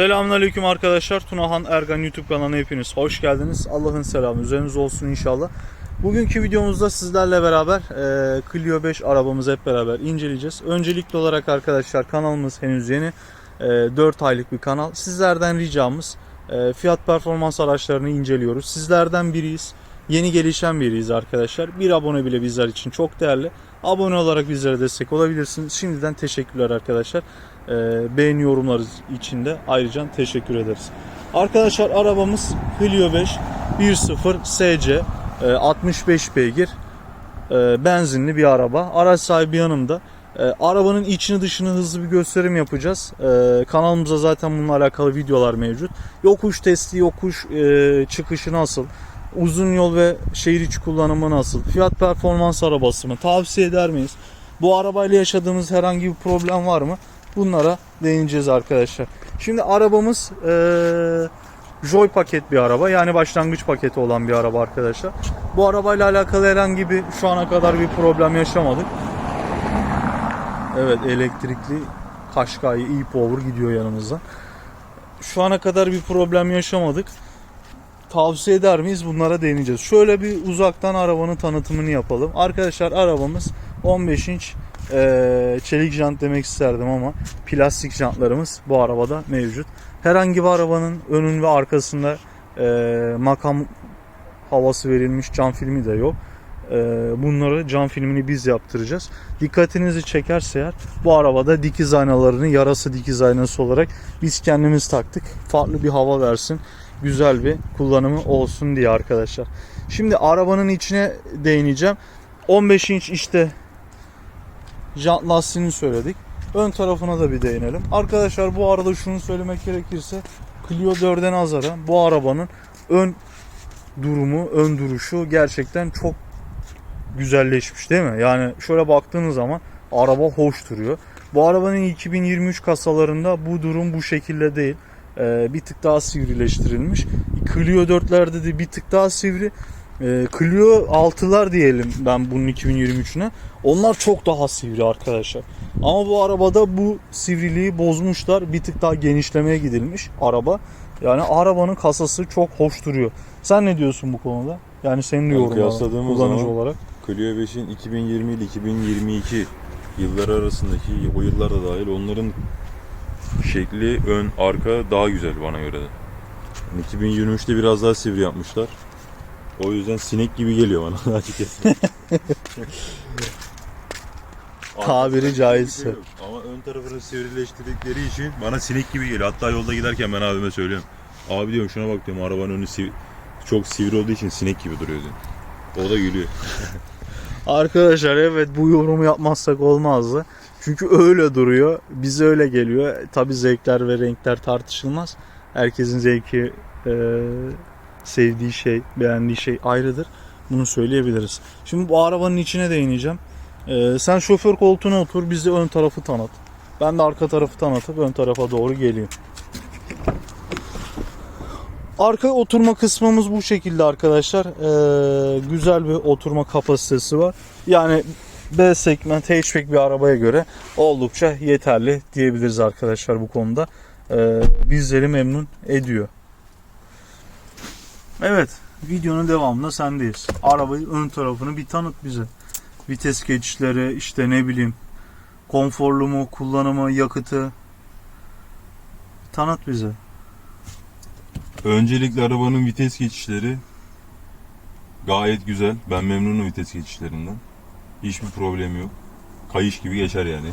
Selamünaleyküm arkadaşlar. Tunahan Ergan YouTube kanalına hepiniz hoş geldiniz. Allah'ın selamı üzerinize olsun inşallah. Bugünkü videomuzda sizlerle beraber e, Clio 5 arabamızı hep beraber inceleyeceğiz. Öncelikli olarak arkadaşlar kanalımız henüz yeni. E, 4 aylık bir kanal. Sizlerden ricamız e, fiyat performans araçlarını inceliyoruz. Sizlerden biriyiz. Yeni gelişen biriyiz arkadaşlar. Bir abone bile bizler için çok değerli. Abone olarak bizlere destek olabilirsiniz. Şimdiden teşekkürler arkadaşlar. Ee, beğeni yorumları için de ayrıca teşekkür ederiz. Arkadaşlar arabamız Clio 5 1.0 SC e, 65 beygir e, benzinli bir araba. Araç sahibi yanımda. E, arabanın içini dışını hızlı bir gösterim yapacağız. E, kanalımızda zaten bununla alakalı videolar mevcut. Yokuş testi, yokuş çıkışı nasıl? Uzun yol ve şehir içi kullanımı nasıl? Fiyat performans arabası mı? Tavsiye eder miyiz? Bu arabayla yaşadığımız herhangi bir problem var mı? Bunlara değineceğiz arkadaşlar. Şimdi arabamız eee Joy paket bir araba. Yani başlangıç paketi olan bir araba arkadaşlar. Bu arabayla alakalı herhangi bir şu ana kadar bir problem yaşamadık. Evet elektrikli Kaşkay e-Power gidiyor yanımızda. Şu ana kadar bir problem yaşamadık. Tavsiye eder miyiz? Bunlara değineceğiz. Şöyle bir uzaktan arabanın tanıtımını yapalım. Arkadaşlar arabamız 15 inç eee, çelik jant demek isterdim ama plastik jantlarımız bu arabada mevcut. Herhangi bir arabanın önün ve arkasında eee, makam havası verilmiş cam filmi de yok. Eee, bunları cam filmini biz yaptıracağız. Dikkatinizi çekerse eğer bu arabada dikiz aynalarını yarası dikiz aynası olarak biz kendimiz taktık. Farklı bir hava versin. Güzel bir kullanımı olsun diye arkadaşlar. Şimdi arabanın içine değineceğim. 15 inç işte jant lastiğini söyledik. Ön tarafına da bir değinelim. Arkadaşlar bu arada şunu söylemek gerekirse Clio 4'e nazaran bu arabanın ön durumu, ön duruşu gerçekten çok güzelleşmiş değil mi? Yani şöyle baktığınız zaman araba hoş duruyor. Bu arabanın 2023 kasalarında bu durum bu şekilde değil. Ee, bir tık daha sivrileştirilmiş. Clio 4'lerde de bir tık daha sivri. Ee, Clio 6'lar diyelim ben bunun 2023'üne. Onlar çok daha sivri arkadaşlar. Ama bu arabada bu sivriliği bozmuşlar. Bir tık daha genişlemeye gidilmiş araba. Yani arabanın kasası çok hoş duruyor. Sen ne diyorsun bu konuda? Yani senin Yani kıyasladığımız kullanıcı zaman- olarak. Clio 5'in 2020 ile 2022 yılları arasındaki o yıllar da dahil onların şekli ön arka daha güzel bana göre de. Yani 2023'te biraz daha sivri yapmışlar. O yüzden sinek gibi geliyor bana açıkçası. Tabiri caizse. Ama ön tarafını sivrileştirdikleri için bana sinek gibi geliyor. Hatta yolda giderken ben abime söylüyorum. Abi diyorum şuna bak diyorum arabanın önü siv- çok sivri olduğu için sinek gibi duruyor diyorum. O da gülüyor. Arkadaşlar evet bu yorumu yapmazsak olmazdı. Çünkü öyle duruyor. Bize öyle geliyor. Tabi zevkler ve renkler tartışılmaz. Herkesin zevki, e, sevdiği şey, beğendiği şey ayrıdır. Bunu söyleyebiliriz. Şimdi bu arabanın içine değineceğim. E, sen şoför koltuğuna otur, bize ön tarafı tanıt. Ben de arka tarafı tanıtıp ön tarafa doğru geleyim. Arka oturma kısmımız bu şekilde arkadaşlar. Ee, güzel bir oturma kapasitesi var. Yani B segment hatchback bir arabaya göre oldukça yeterli diyebiliriz arkadaşlar bu konuda. Ee, bizleri memnun ediyor. Evet, videonun devamında sendeyiz. Arabayı ön tarafını bir tanıt bize. Vites geçişleri, işte ne bileyim, konforlu mu, kullanımı, yakıtı. Tanıt bize. Öncelikle arabanın vites geçişleri gayet güzel. Ben memnunum vites geçişlerinden. Hiçbir problem yok. Kayış gibi geçer yani.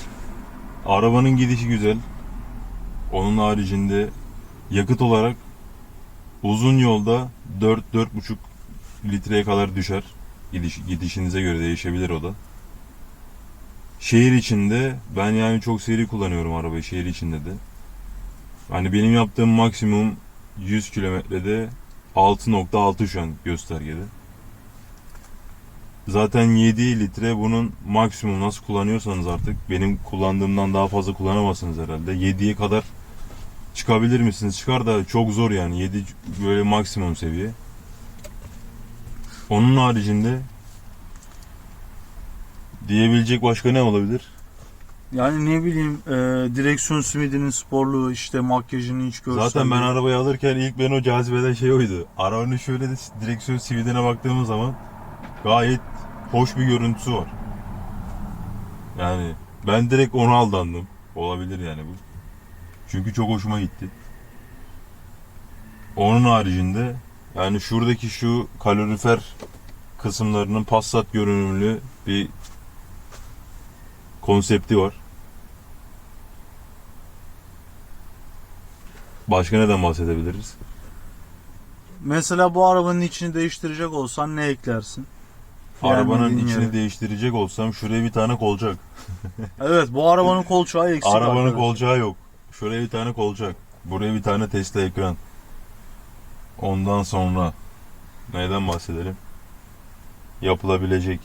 Arabanın gidişi güzel. Onun haricinde yakıt olarak uzun yolda 4-4,5 litreye kadar düşer. Gidiş, gidişinize göre değişebilir o da. Şehir içinde ben yani çok seri kullanıyorum arabayı şehir içinde de. Hani benim yaptığım maksimum 100 kilometrede 6.6 şu an göstergede. Zaten 7 litre bunun maksimum nasıl kullanıyorsanız artık benim kullandığımdan daha fazla kullanamazsınız herhalde. 7'ye kadar çıkabilir misiniz? Çıkar da çok zor yani 7 böyle maksimum seviye. Onun haricinde diyebilecek başka ne olabilir? Yani ne bileyim e, direksiyon simidinin sporluğu işte makyajını hiç görsen. Zaten ben arabayı alırken ilk beni o cazibeden şey oydu. Arabanın şöyle de direksiyon sividine baktığımız zaman gayet hoş bir görüntüsü var. Yani ben direkt ona aldandım. Olabilir yani bu. Çünkü çok hoşuma gitti. Onun haricinde yani şuradaki şu kalorifer kısımlarının Passat görünümlü bir konsepti var. Başka neden bahsedebiliriz? Mesela bu arabanın içini değiştirecek olsan ne eklersin? Arabanın içini yere. değiştirecek olsam şuraya bir tane kolçak. Evet bu arabanın kolçağı eksik. Arabanın arkadaşlar. kolçağı yok. Şuraya bir tane kolçak. Buraya bir tane Tesla ekran. Ondan sonra neyden bahsedelim? Yapılabilecek.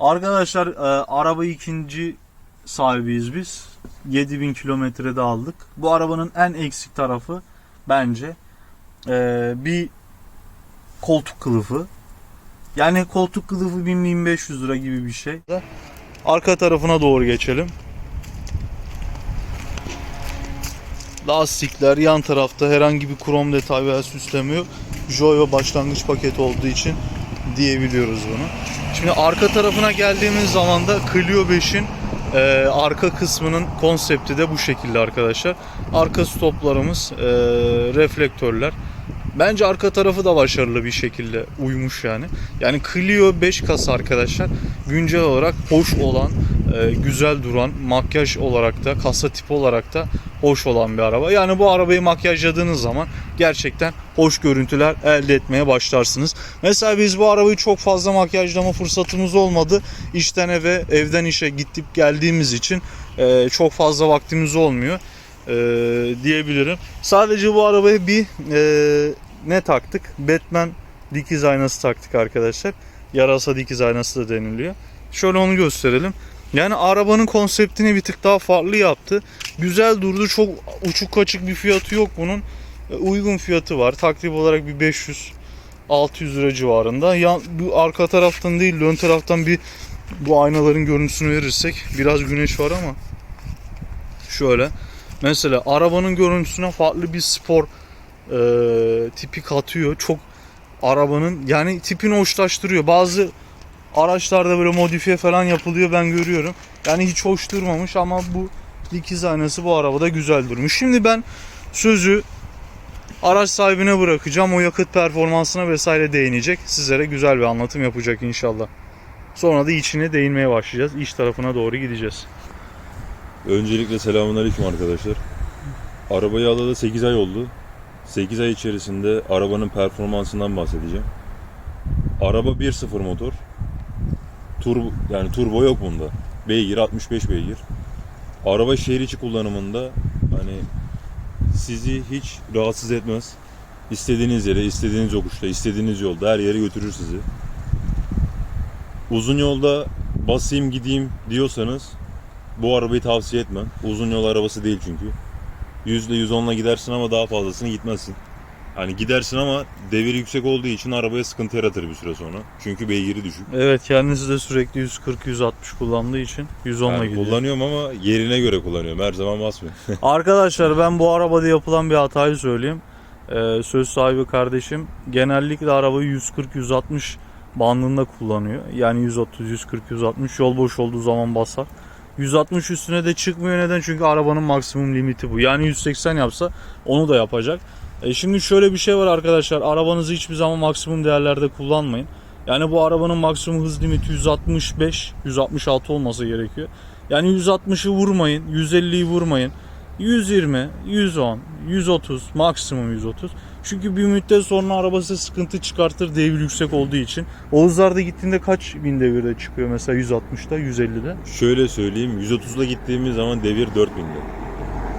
Arkadaşlar e, araba ikinci sahibiyiz biz. 7000 kilometrede aldık. Bu arabanın en eksik tarafı bence e, bir koltuk kılıfı. Yani koltuk kılıfı 1000-1500 lira gibi bir şey. Arka tarafına doğru geçelim. Lastikler yan tarafta herhangi bir krom detay veya süsleme yok. Joyo başlangıç paketi olduğu için diyebiliyoruz bunu. Şimdi arka tarafına geldiğimiz zaman da Clio 5'in e, arka kısmının konsepti de bu şekilde arkadaşlar. Arka stoplarımız, e, reflektörler. Bence arka tarafı da başarılı bir şekilde uymuş yani. Yani Clio 5 kasa arkadaşlar güncel olarak hoş olan, e, güzel duran, makyaj olarak da, kasa tipi olarak da hoş olan bir araba. Yani bu arabayı makyajladığınız zaman gerçekten hoş görüntüler elde etmeye başlarsınız. Mesela biz bu arabayı çok fazla makyajlama fırsatımız olmadı. İşten eve, evden işe gidip geldiğimiz için e, çok fazla vaktimiz olmuyor e, diyebilirim. Sadece bu arabaya bir ne taktık? Batman dikiz aynası taktık arkadaşlar. Yarasa dikiz aynası da deniliyor. Şöyle onu gösterelim. Yani arabanın konseptini bir tık daha farklı yaptı. Güzel durdu. Çok uçuk kaçık bir fiyatı yok bunun. E, Uygun fiyatı var. Takribi olarak bir 500 600 lira civarında. Ya bu arka taraftan değil, ön taraftan bir bu aynaların görüntüsünü verirsek biraz güneş var ama şöyle mesela arabanın görüntüsüne farklı bir spor e, tipi katıyor. Çok arabanın yani tipini hoşlaştırıyor. Bazı araçlarda böyle modifiye falan yapılıyor ben görüyorum. Yani hiç hoş durmamış ama bu dikiz aynası bu arabada güzel durmuş. Şimdi ben sözü araç sahibine bırakacağım. O yakıt performansına vesaire değinecek. Sizlere güzel bir anlatım yapacak inşallah. Sonra da içine değinmeye başlayacağız. İç tarafına doğru gideceğiz. Öncelikle selamünaleyküm arkadaşlar. Arabayı alalı 8 ay oldu. 8 ay içerisinde arabanın performansından bahsedeceğim. Araba 1.0 motor. Turbo, yani turbo yok bunda. Beygir 65 beygir. Araba şehir içi kullanımında hani sizi hiç rahatsız etmez. İstediğiniz yere, istediğiniz yokuşta, istediğiniz yolda her yere götürür sizi. Uzun yolda basayım gideyim diyorsanız bu arabayı tavsiye etmem. Uzun yol arabası değil çünkü. Yüzde yüz onla gidersin ama daha fazlasını gitmezsin. Hani gidersin ama devir yüksek olduğu için arabaya sıkıntı yaratır bir süre sonra. Çünkü beygiri düşük. Evet kendisi de sürekli 140-160 kullandığı için 110'la Yani gidiyor. kullanıyorum ama yerine göre kullanıyorum. Her zaman basmıyorum. Arkadaşlar ben bu arabada yapılan bir hatayı söyleyeyim. Ee, söz sahibi kardeşim genellikle arabayı 140-160 bandında kullanıyor. Yani 130, 140, 160 yol boş olduğu zaman basar. 160 üstüne de çıkmıyor neden? Çünkü arabanın maksimum limiti bu. Yani 180 yapsa onu da yapacak. E şimdi şöyle bir şey var arkadaşlar. Arabanızı hiçbir zaman maksimum değerlerde kullanmayın. Yani bu arabanın maksimum hız limiti 165, 166 olması gerekiyor. Yani 160'ı vurmayın, 150'yi vurmayın. 120, 110, 130, maksimum 130. Çünkü bir müddet sonra arabası sıkıntı çıkartır devir yüksek olduğu için. Oğuzlar'da gittiğinde kaç bin devirde çıkıyor mesela 160'da, 150'de? Şöyle söyleyeyim. 130'la gittiğimiz zaman devir 4000'de.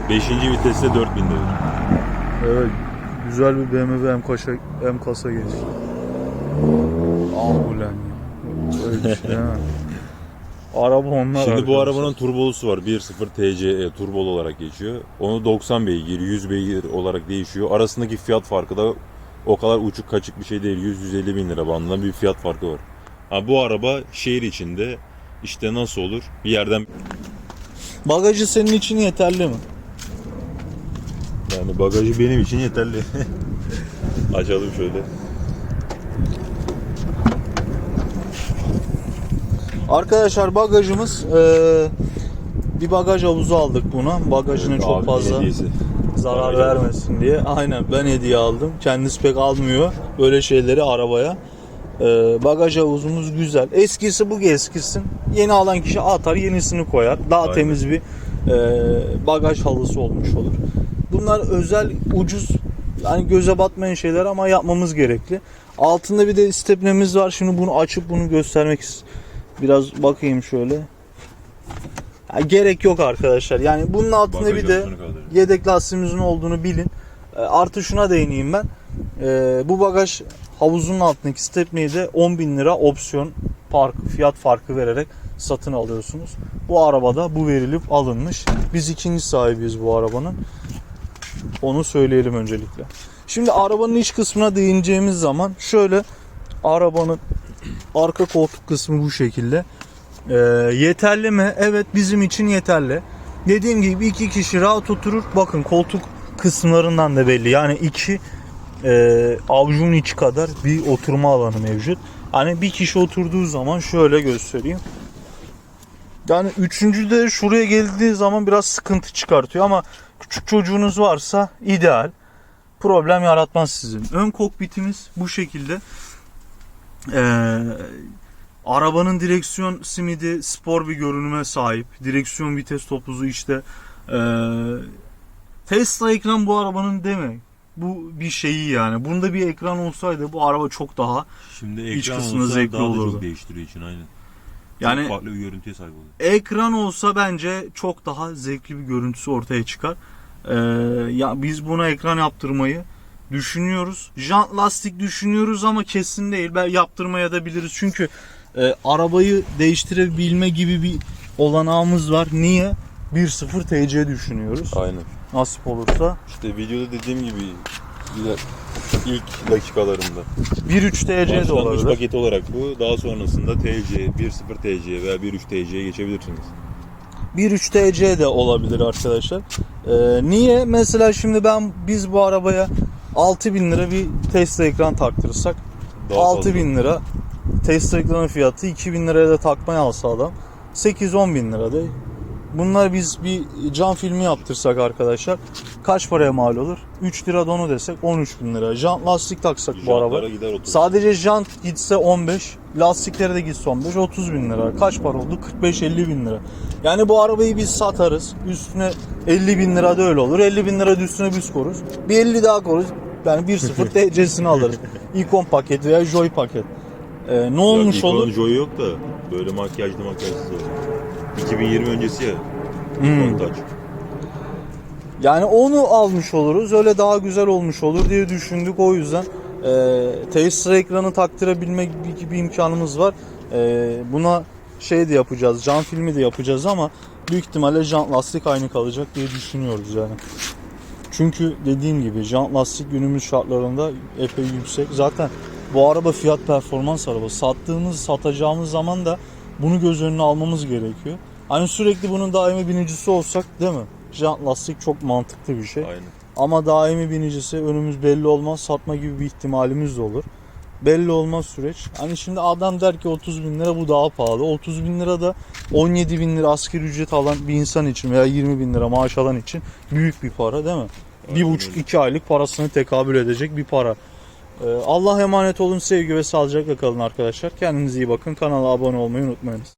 5. viteste 4000 devir. Evet, güzel bir BMW M kasa, M kasa geçti. Ah ulan ya. Öyle bir şey? Araba onlar Şimdi bu arabanın turbolusu var. 1.0 TCE turbolu olarak geçiyor. Onu 90 beygir, 100 beygir olarak değişiyor. Arasındaki fiyat farkı da o kadar uçuk kaçık bir şey değil. 100-150 bin lira bandında bir fiyat farkı var. Ha, bu araba şehir içinde işte nasıl olur? Bir yerden Bagajı senin için yeterli mi? Yani bagajı benim için yeterli. Açalım şöyle. Arkadaşlar bagajımız eee, bir bagaj havuzu aldık buna. Bagajına Evet, çok fazla hediyesi. zarar Bagaj vermesin diye. Aynen ben hediye aldım. Kendisi pek almıyor böyle şeyleri arabaya. Eee, bagaj havuzumuz güzel. Eskisi bu eskisin. Yeni alan kişi atar yenisini koyar. Daha Aynen. temiz bir eee, bagaj halısı olmuş olur. Bunlar özel ucuz yani göze batmayan şeyler ama yapmamız gerekli. Altında bir de stepnemiz var. Şimdi bunu açıp bunu göstermek Biraz bakayım şöyle. Ya gerek yok arkadaşlar. Yani bunun altında Bagaj bir de yedek lastiğimizin olduğunu bilin. E, Artı şuna değineyim ben. E, bu bagaj havuzunun altındaki stepneyi de 10 bin lira opsiyon fark, fiyat farkı vererek satın alıyorsunuz. Bu arabada bu verilip alınmış. Biz ikinci sahibiyiz bu arabanın. Onu söyleyelim öncelikle. Şimdi arabanın iç kısmına değineceğimiz zaman şöyle arabanın arka koltuk kısmı bu şekilde. Ee, yeterli mi? Evet bizim için yeterli. Dediğim gibi iki kişi rahat oturur. Bakın koltuk kısımlarından da belli. Yani iki e, avucun içi kadar bir oturma alanı mevcut. Hani bir kişi oturduğu zaman şöyle göstereyim. Yani üçüncü de şuraya geldiği zaman biraz sıkıntı çıkartıyor ama küçük çocuğunuz varsa ideal. Problem yaratmaz sizin. Ön kokpitimiz bu şekilde. Ee, arabanın direksiyon simidi spor bir görünüme sahip. Direksiyon vites topuzu işte ee, Tesla ekran bu arabanın deme. Bu bir şeyi yani. Bunda bir ekran olsaydı bu araba çok daha Şimdi İç ekran kısmında olsa zevkli daha da olurdu. çok değiştiriyor için aynen. Yani Çok farklı bir görüntüye sahip oluyor. ekran olsa bence çok daha zevkli bir görüntüsü ortaya çıkar. Ee, ya biz buna ekran yaptırmayı düşünüyoruz. Jant lastik düşünüyoruz ama kesin değil. Ben yaptırmaya da biliriz. Çünkü e, arabayı değiştirebilme gibi bir olanağımız var. Niye? 1.0 TC düşünüyoruz. Aynen. Nasip olursa. İşte videoda dediğim gibi bile- ilk dakikalarında. 1.3 TC de Başlangıç olabilir. paketi olarak bu. Daha sonrasında TC, 1.0 TC veya 1.3 TC'ye geçebilirsiniz. 1.3 TC de olabilir arkadaşlar. Ee, niye? Mesela şimdi ben biz bu arabaya 6000 lira bir Tesla ekran taktırırsak Daha 6000 lira Tesla ekranın fiyatı 2000 liraya da takmaya alsa adam 8-10 bin lira da bunlar biz bir cam filmi yaptırsak arkadaşlar kaç paraya mal olur? 3 lira donu desek 13 bin lira. Jant lastik taksak bu araba. Gider 30. Sadece jant gitse 15, lastikleri de gitse 15, 30 bin lira. Kaç para oldu? 45-50 bin lira. Yani bu arabayı biz satarız. Üstüne 50 bin lira da öyle olur. 50 bin lira da üstüne biz koruz. Bir 50 daha koruz. Yani 1.0 TC'sini alırız. Icon paket veya Joy paket. Ee, ne olmuş Icon'un olur? Joy yok da böyle makyajlı makyajsız olur. 2020 öncesi ya. Hmm. Montaj. Yani onu almış oluruz. Öyle daha güzel olmuş olur diye düşündük. O yüzden e, Tesla ekranı taktırabilmek gibi, gibi imkanımız var. E, buna şey de yapacağız. Cam filmi de yapacağız ama büyük ihtimalle jant lastik aynı kalacak diye düşünüyoruz yani. Çünkü dediğim gibi jant lastik günümüz şartlarında epey yüksek. Zaten bu araba fiyat performans arabası. Sattığımız, satacağımız zaman da bunu göz önüne almamız gerekiyor. Hani sürekli bunun daimi binicisi olsak değil mi? Jant lastik çok mantıklı bir şey. Aynen. Ama daimi binicisi önümüz belli olmaz. Satma gibi bir ihtimalimiz de olur. Belli olmaz süreç. Hani şimdi adam der ki 30 bin lira bu daha pahalı. 30 bin lira da 17 bin lira asgari ücret alan bir insan için veya 20 bin lira maaş alan için büyük bir para değil mi? Bir Aynen buçuk öyle. iki aylık parasını tekabül edecek bir para. Ee, Allah emanet olun sevgi ve sağlıcakla kalın arkadaşlar. Kendinize iyi bakın. Kanala abone olmayı unutmayınız.